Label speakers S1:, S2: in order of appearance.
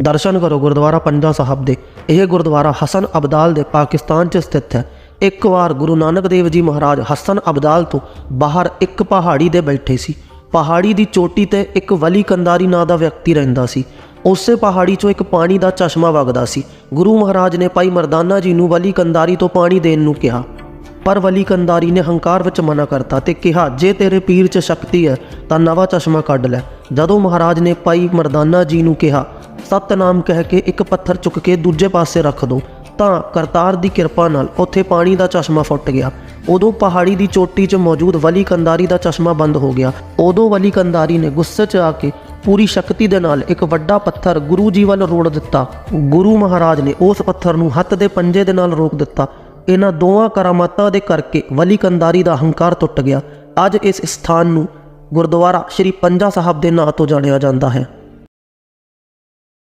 S1: ਦਰਸ਼ਨ ਕਰੋ ਗੁਰਦੁਆਰਾ ਪੰਜਾ ਸਾਹਿਬ ਦੇ। ਇਹ ਗੁਰਦੁਆਰਾ ਹਸਨ ਅਬਦਾਲ ਦੇ ਪਾਕਿਸਤਾਨ 'ਚ ਸਥਿਤ ਹੈ। ਇੱਕ ਵਾਰ ਗੁਰੂ ਨਾਨਕ ਦੇਵ ਜੀ ਮਹਾਰਾਜ ਹਸਨ ਅਬਦਾਲ ਤੋਂ ਬਾਹਰ ਇੱਕ ਪਹਾੜੀ ਦੇ ਬੈਠੇ ਸੀ। ਪਹਾੜੀ ਦੀ ਚੋਟੀ ਤੇ ਇੱਕ ਵਲੀ ਕੰਦਾਰੀ ਨਾਂ ਦਾ ਵਿਅਕਤੀ ਰਹਿੰਦਾ ਸੀ। ਉਸੇ ਪਹਾੜੀ 'ਚੋਂ ਇੱਕ ਪਾਣੀ ਦਾ ਚਸ਼ਮਾ ਵਗਦਾ ਸੀ। ਗੁਰੂ ਮਹਾਰਾਜ ਨੇ ਭਾਈ ਮਰਦਾਨਾ ਜੀ ਨੂੰ ਵਲੀ ਕੰਦਾਰੀ ਤੋਂ ਪਾਣੀ ਦੇਣ ਨੂੰ ਕਿਹਾ। ਪਰ ਵਲੀ ਕੰਦਾਰੀ ਨੇ ਹੰਕਾਰ ਵਿੱਚ ਮਨਾ ਕਰਤਾ ਤੇ ਕਿਹਾ, ਜੇ ਤੇਰੇ ਪੀਰ 'ਚ ਸ਼ਕਤੀ ਹੈ ਤਾਂ ਨਵਾਂ ਚਸ਼ਮਾ ਕੱਢ ਲੈ। ਜਦੋਂ ਮਹਾਰਾਜ ਨੇ ਭਾਈ ਮਰਦਾਨਾ ਜੀ ਨੂੰ ਕਿਹਾ ਸਤਨਾਮ ਕਹਿ ਕੇ ਇੱਕ ਪੱਥਰ ਚੁੱਕ ਕੇ ਦੂਜੇ ਪਾਸੇ ਰੱਖ ਦੋ, ਤਾਂ ਕਰਤਾਰ ਦੀ ਕਿਰਪਾ ਨਾਲ ਉੱਥੇ ਪਾਣੀ ਦਾ ਚਸ਼ਮਾ ਫੁੱਟ ਗਿਆ। ਉਦੋਂ ਪਹਾੜੀ ਦੀ ਚੋਟੀ 'ਚ ਮੌਜੂਦ ਵਲੀ ਕੰਦਾਰੀ ਦਾ ਚਸ਼ਮਾ ਬੰਦ ਹੋ ਗਿਆ। ਉਦੋਂ ਵਲੀ ਕੰਦਾਰੀ ਨੇ ਗੁੱਸੇ 'ਚ ਆ ਕੇ ਪੂਰੀ ਸ਼ਕਤੀ ਦੇ ਨਾਲ ਇੱਕ ਵੱਡਾ ਪੱਥਰ ਗੁਰੂ ਜੀ ਵੱਲ ਰੋੜ ਦਿੱਤਾ। ਗੁਰੂ ਮਹਾਰਾਜ ਨੇ ਉਸ ਪੱਥਰ ਨੂੰ ਹੱਥ ਦੇ ਪੰਜੇ ਦੇ ਨਾਲ ਰੋਕ ਦਿੱਤਾ। ਇਹਨਾਂ ਦੋਵਾਂ ਕਰਾਮਾਤਾਂ ਦੇ ਕਰਕੇ ਵਲੀ ਕੰਦਾਰੀ ਦਾ ਹੰਕਾਰ ਟੁੱਟ ਗਿਆ। ਅੱਜ ਇਸ ਸਥਾਨ ਨੂੰ ਗੁਰਦੁਆਰਾ ਸ਼੍ਰੀ ਪੰਜਾ ਸਾਹਿਬ ਦੇ ਨਾਂ ਤੋਂ ਜਾਣਿਆ ਜਾਂਦਾ ਹੈ।